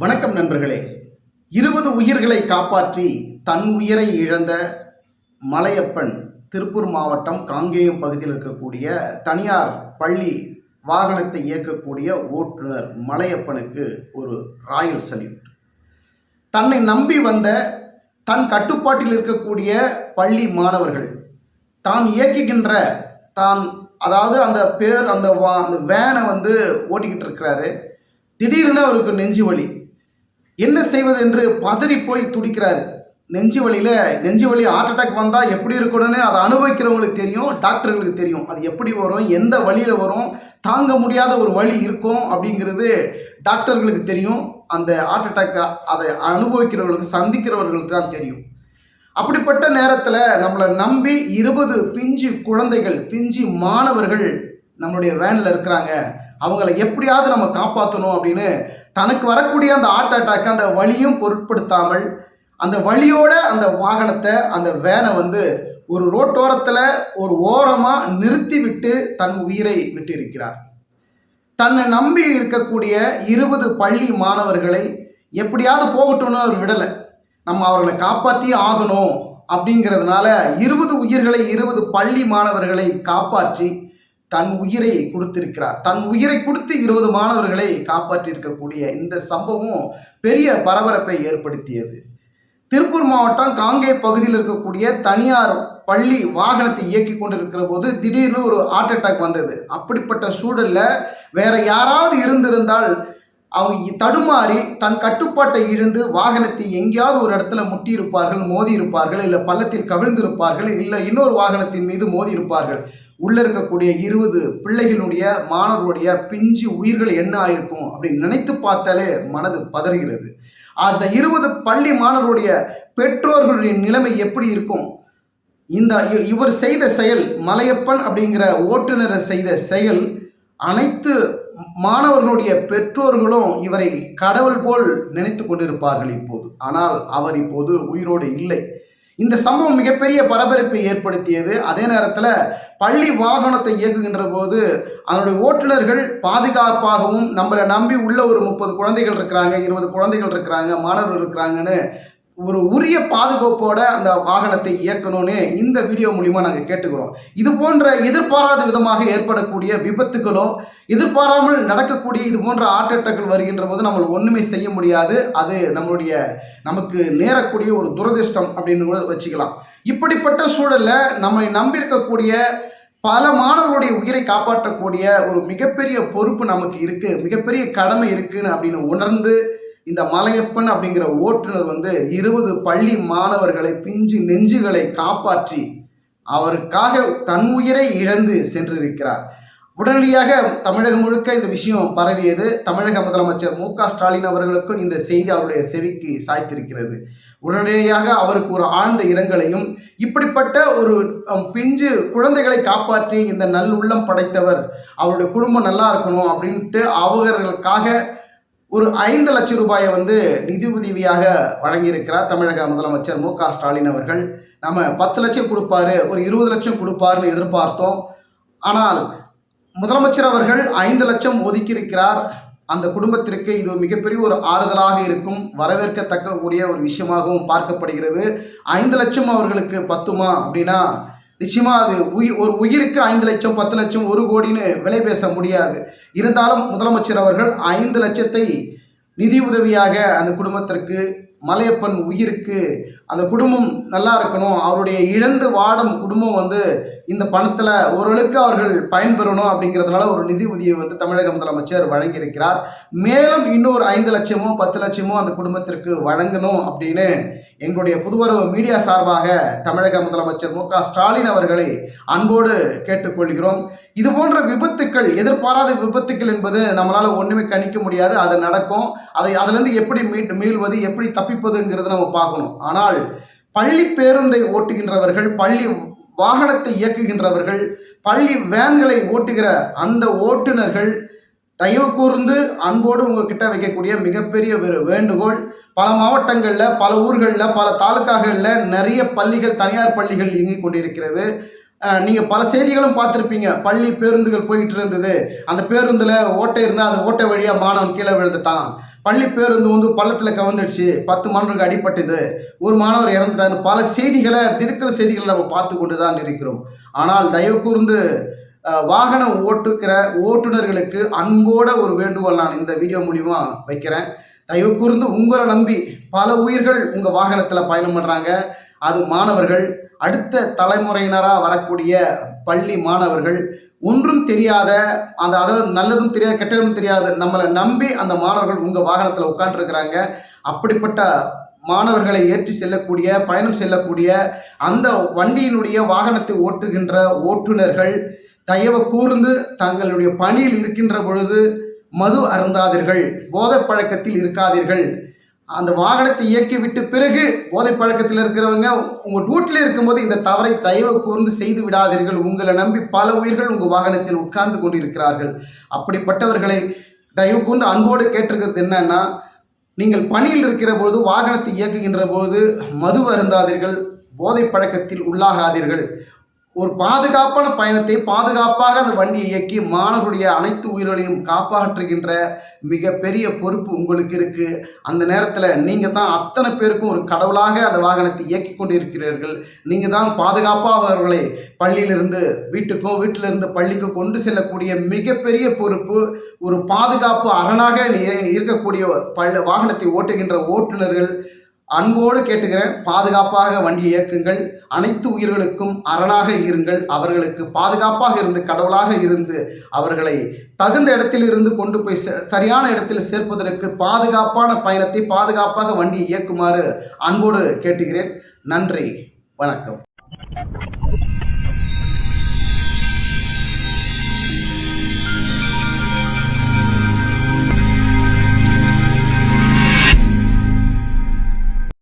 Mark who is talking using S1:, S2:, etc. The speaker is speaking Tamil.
S1: வணக்கம் நண்பர்களே. இருபது உயிர்களை காப்பாற்றி தன் உயிரை இழந்த மலையப்பன் திருப்பூர் மாவட்டம் காங்கேயம் பகுதியில் இருக்கக்கூடிய தனியார் பள்ளி வாகனத்தை இயக்கக்கூடிய ஓட்டுநர் மலையப்பனுக்கு ஒரு ராயல் சல்யூட். தன்னை நம்பி வந்த தன் கட்டுப்பாட்டில் இருக்கக்கூடிய பள்ளி மாணவர்கள் தான் இயக்குகின்ற தான் அதாவது அந்த பேர் அந்த வா அந்த வேனை வந்து ஓட்டிக்கிட்டு இருக்கிறாரு. திடீர்னு அவருக்கு நெஞ்சு வலி என்ன செய்வது என்று பதறி போய் துடிக்கிறாரு. நெஞ்சு வலியில் நெஞ்சு வலி ஹார்ட் அட்டாக் வந்தால் எப்படி இருக்கணும்னு அதை அனுபவிக்கிறவங்களுக்கு தெரியும் டாக்டர்களுக்கு தெரியும். அது எப்படி வரும் எந்த வழியில் வரும் தாங்க முடியாத ஒரு வழி இருக்கும் அப்படிங்கிறது டாக்டர்களுக்கு தெரியும். அந்த ஹார்ட் அட்டாக் அதை அனுபவிக்கிறவர்களுக்கு சந்திக்கிறவர்களுக்கு தான் தெரியும். அப்படிப்பட்ட நேரத்தில் நம்மளை நம்பி இருபது பிஞ்சு குழந்தைகள் பிஞ்சு மாணவர்கள் நம்மளுடைய வேனில் இருக்கிறாங்க. அவங்கள எப்படியாவது நம்ம காப்பாற்றணும் அப்படின்னு தனக்கு வரக்கூடிய அந்த ஹார்ட் அட்டாக் அந்த வழியும் பொருட்படுத்தாமல் அந்த வழியோட அந்த வாகனத்தை அந்த வேனை வந்து ஒரு ரோட்டோரத்தில் ஒரு ஓரமாக நிறுத்தி விட்டு தன் உயிரை விட்டு இருக்கிறார் தன்னை நம்பி இருக்கக்கூடிய இருபது பள்ளி மாணவர்களை எப்படியாவது போகட்டும்னு அவர் விடலை. நம்ம அவர்களை காப்பாற்றி ஆகணும் அப்படிங்கிறதுனால இருபது உயிர்களை இருபது பள்ளி மாணவர்களை காப்பாற்றி தன் உயிரை கொடுத்திருக்கிறார். தன் உயிரை கொடுத்து இருபது மாணவர்களை காப்பாற்றியிருக்கக்கூடிய இந்த சம்பவம் பெரிய பரபரப்பை ஏற்படுத்தியது. திருப்பூர் மாவட்டம் காங்கே பகுதியில் இருக்கக்கூடிய தனியார் பள்ளி வாகனத்தை இயக்கி கொண்டிருக்கிற போது திடீர்னு ஒரு ஹார்ட் அட்டாக் வந்தது. அப்படிப்பட்ட சூழல்ல வேற யாராவது இருந்திருந்தால் அவங்க தடுமாறி தன் கட்டுப்பாட்டை இழந்து வாகனத்தை எங்கேயாவது ஒரு இடத்துல முட்டியிருப்பார்கள் மோதி இருப்பார்கள் இல்லை பள்ளத்தில் கவிழ்ந்திருப்பார்கள் இல்லை இன்னொரு வாகனத்தின் மீது மோதி இருப்பார்கள் உள்ள இருக்கக்கூடிய இருபது பிள்ளைகளுடைய மாணவர்களுடைய பிஞ்சு உயிர்கள் என்ன ஆயிருக்கும் அப்படின்னு நினைத்து பார்த்தாலே மனது பதறுகிறது. அந்த இருபது பள்ளி மாணவருடைய பெற்றோர்களுடைய நிலைமை எப்படி இருக்கும்? இந்த இவர் செய்த செயல் மலையப்பன் அப்படிங்கிற ஓட்டுநரை செய்த செயல் அனைத்து மாணவர்களுடைய பெற்றோர்களும் இவரை கடவுள் போல் நினைத்து கொண்டிருப்பார்கள் இப்போது. ஆனால் அவர் இப்போது உயிரோடு இல்லை. இந்த சம்பவம் மிகப்பெரிய பரபரப்பை ஏற்படுத்தியது. அதே நேரத்தில் பள்ளி வாகனத்தை இயக்குகின்ற போது அதனுடைய ஓட்டுநர்கள் பாதுகாப்பாகவும் நம்மளை நம்பி உள்ள ஒரு முப்பது குழந்தைகள் இருக்கிறாங்க இருபது குழந்தைகள் இருக்கிறாங்க மாணவர்கள் இருக்கிறாங்கன்னு ஒரு உரிய பாதுகாப்போட அந்த வாகனத்தை இயக்கணும்னு இந்த வீடியோ மூலிமா நாங்கள் கேட்டுக்கிறோம். இது போன்ற எதிர்பாராத விதமாக ஏற்படக்கூடிய விபத்துகளும் எதிர்பாராமல் நடக்கக்கூடிய இது போன்ற ஹார்ட் அட்டாக்கள் வருகின்ற போது நம்ம ஒன்றுமே செய்ய முடியாது. அது நம்மளுடைய நமக்கு நேரக்கூடிய ஒரு துரதிர்ஷ்டம் அப்படின்னு கூட வச்சுக்கலாம். இப்படிப்பட்ட சூழலில் நம்மை நம்பியிருக்கக்கூடிய பல மாணவர்களுடைய உயிரை காப்பாற்றக்கூடிய ஒரு மிகப்பெரிய பொறுப்பு நமக்கு இருக்குது மிகப்பெரிய கடமை இருக்குன்னு அப்படின்னு உணர்ந்து இந்த மலையப்பன் அப்படிங்கிற ஓட்டுநர் வந்து இருபது பள்ளி மாணவர்களை பிஞ்சு நெஞ்சுகளை காப்பாற்றி அவருக்காக தன் உயிரை இழந்து சென்றிருக்கிறார். உடனடியாக தமிழகம் முழுக்க இந்த விஷயம் பரவியது. தமிழக முதலமைச்சர் மு க ஸ்டாலின் அவர்களுக்கும் இந்த செய்தி அவருடைய செவிக்கு சாய்த்திருக்கிறது. உடனடியாக அவருக்கு ஒரு ஆழ்ந்த இரங்கலையும் இப்படிப்பட்ட ஒரு பிஞ்சு குழந்தைகளை காப்பாற்றி இந்த நல்லுள்ளம் படைத்தவர் அவருடைய குடும்பம் நல்லா இருக்கணும் அப்படின்ட்டு அவர்களுக்காக ஒரு ஐந்து லட்சம் ரூபாயை வந்து நிதி உதவியாக வழங்கியிருக்கிறார் தமிழக முதலமைச்சர் மு க ஸ்டாலின் அவர்கள். நம்ம பத்து லட்சம் கொடுப்பாரு ஒரு இருபது லட்சம் கொடுப்பாருன்னு எதிர்பார்த்தோம். ஆனால் முதலமைச்சர் அவர்கள் ஐந்து லட்சம் ஒதுக்கியிருக்கிறார். அந்த குடும்பத்திற்கு இது மிகப்பெரிய ஒரு ஆறுதலாக இருக்கும் வரவேற்கத்தக்க கூடிய ஒரு விஷயமாகவும் பார்க்கப்படுகிறது. ஐந்து லட்சம் அவர்களுக்கு பத்துமா அப்படின்னா நிச்சயமாக அது உயிர் ஒரு உயிருக்கு ஐந்து லட்சம் பத்து லட்சம் ஒரு கோடின்னு விலை பேச முடியாது. இருந்தாலும் முதலமைச்சர் அவர்கள் ஐந்து லட்சத்தை நிதி உதவியாக அந்த குடும்பத்திற்கு மலையப்பன் உயிருக்கு அந்த குடும்பம் நல்லா இருக்கணும் அவருடைய இழந்து வாடும் குடும்பம் வந்து இந்த பணத்தில் ஓரளவுக்கு அவர்கள் பயன்பெறணும் அப்படிங்கிறதுனால ஒரு நிதி உதவியை வந்து தமிழக முதலமைச்சர் வழங்கியிருக்கிறார். மேலும் இன்னொரு ஐந்து லட்சமோ பத்து லட்சமோ அந்த குடும்பத்திற்கு வழங்கணும் அப்படின்னு எங்களுடைய புதுவரவு மீடியா சார்பாக தமிழக முதலமைச்சர் மு ஸ்டாலின் அவர்களை அன்போடு கேட்டுக்கொள்கிறோம். இது போன்ற விபத்துக்கள் எதிர்பாராத விபத்துக்கள் என்பது நம்மளால் ஒன்றுமே கணிக்க முடியாது. அது நடக்கும். அதை அதிலிருந்து எப்படி மீட் மீள்வது எப்படி தப்பிப்பதுங்கிறத நம்ம பார்க்கணும். ஆனால் பள்ளி பேருந்தை ஓட்டுகின்றவர்கள் பள்ளி வாகனத்தை இயக்குகின்றவர்கள் பள்ளி வேன்களை ஓட்டுகிற அந்த ஓட்டுநர்கள் தயவு கூர்ந்து அன்போடு உங்ககிட்ட வைக்கக்கூடிய மிகப்பெரிய ஒரு வேண்டுகோள். பல மாவட்டங்களில் பல ஊர்களில் பல தாலுக்காகளில் நிறைய பள்ளிகள் தனியார் பள்ளிகள் இயங்கிக் கொண்டிருக்கிறது. நீங்கள் பல செய்திகளும் பார்த்துருப்பீங்க. பள்ளி பேருந்துகள் போயிட்டு இருந்தது. அந்த பேருந்தில் ஓட்டை இருந்தால் அந்த ஓட்டை வழியாக மாணவன் கீழே விழுந்துட்டான். பள்ளி பேருந்து வந்து பள்ளத்தில் கவர்ந்துடுச்சு பத்து மாணவருக்கு அடிப்பட்டது ஒரு மாணவர் இறந்துட்டாரு பல செய்திகளை திடுக்கிற செய்திகளை நம்ம பார்த்து கொண்டு தான் இருக்கிறோம். ஆனால் தயவு கூர்ந்து வாகன வாகனம் ஓட்டுக்கிற ஓட்டுநர்களுக்கு அன்போட ஒரு வேண்டுகோள் நான் இந்த வீடியோ மூலிமா வைக்கிறேன். தயவு கூர்ந்து உங்களை நம்பி பல உயிர்கள் உங்கள் வாகனத்தில் பயணம் பண்ணுறாங்க அது மாணவர்கள் அடுத்த தலைமுறையினராக வரக்கூடிய பள்ளி மாணவர்கள் ஒன்றும் தெரியாத அந்த அதாவது நல்லதும் தெரியாது கெட்டதும் தெரியாது நம்மளை நம்பி அந்த மாணவர்கள் உங்கள் வாகனத்தில் உட்காந்துருக்குறாங்க அப்படிப்பட்ட மாணவர்களை ஏற்றி செல்லக்கூடிய பயணம் செல்லக்கூடிய அந்த வண்டியினுடைய வாகனத்தை ஓட்டுகின்ற ஓட்டுநர்கள் தயவு கூர்ந்து தங்களுடைய பணியில் இருக்கின்ற பொழுது மது அருந்தாதீர்கள் போதை பழக்கத்தில் இருக்காதீர்கள். அந்த வாகனத்தை இயக்கி விட்டு பிறகு போதை பழக்கத்தில் இருக்கிறவங்க உங்கள் டியூட்டியில் இருக்கும்போது இந்த தவறை தயவு கூர்ந்து செய்து விடாதீர்கள். உங்களை நம்பி பல உயிர்கள் உங்கள் வாகனத்தில் உட்கார்ந்து கொண்டிருக்கிறார்கள். அப்படிப்பட்டவர்களை தயவு கூர்ந்து அன்போடு கேட்டிருக்கிறது என்னன்னா நீங்கள் பணியில் இருக்கிற பொழுது வாகனத்தை இயக்குகின்ற பொழுது மது அருந்தாதீர்கள் போதை பழக்கத்தில் உள்ளாகாதீர்கள். ஒரு பாதுகாப்பான பயணத்தை பாதுகாப்பாக அந்த வண்டியை இயக்கி மாணவருடைய அனைத்து உயிர்களையும் காப்பாற்றுகின்ற மிகப்பெரிய பொறுப்பு உங்களுக்கு இருக்குது அந்த நேரத்தில் நீங்கள் தான் அத்தனை பேருக்கும் ஒரு கடவுளாக அந்த வாகனத்தை இயக்கி கொண்டிருக்கிறீர்கள். நீங்கள் தான் பாதுகாப்பாக அவர்களை பள்ளியிலிருந்து வீட்டுக்கும் வீட்டிலிருந்து பள்ளிக்கும் கொண்டு செல்லக்கூடிய மிகப்பெரிய பொறுப்பு ஒரு பாதுகாப்பு அரணாக நீ- இருக்கக்கூடிய பள்ள வாகனத்தை ஓட்டுகின்ற ஓட்டுநர்கள் அன்போடு கேட்டுக்கிறேன். பாதுகாப்பாக வண்டியை இயக்குங்கள். அனைத்து உயிர்களுக்கும் அரணாக இருங்கள். அவர்களுக்கு பாதுகாப்பாக இருந்து கடவுளாக இருந்து அவர்களை தகுந்த இடத்தில் இருந்து கொண்டு போய் ச- சரியான இடத்தில் சேர்ப்பதற்கு பாதுகாப்பான பயணத்தை பாதுகாப்பாக வண்டியை இயக்குமாறு அன்போடு கேட்டுக்கிறேன். நன்றி. வணக்கம்.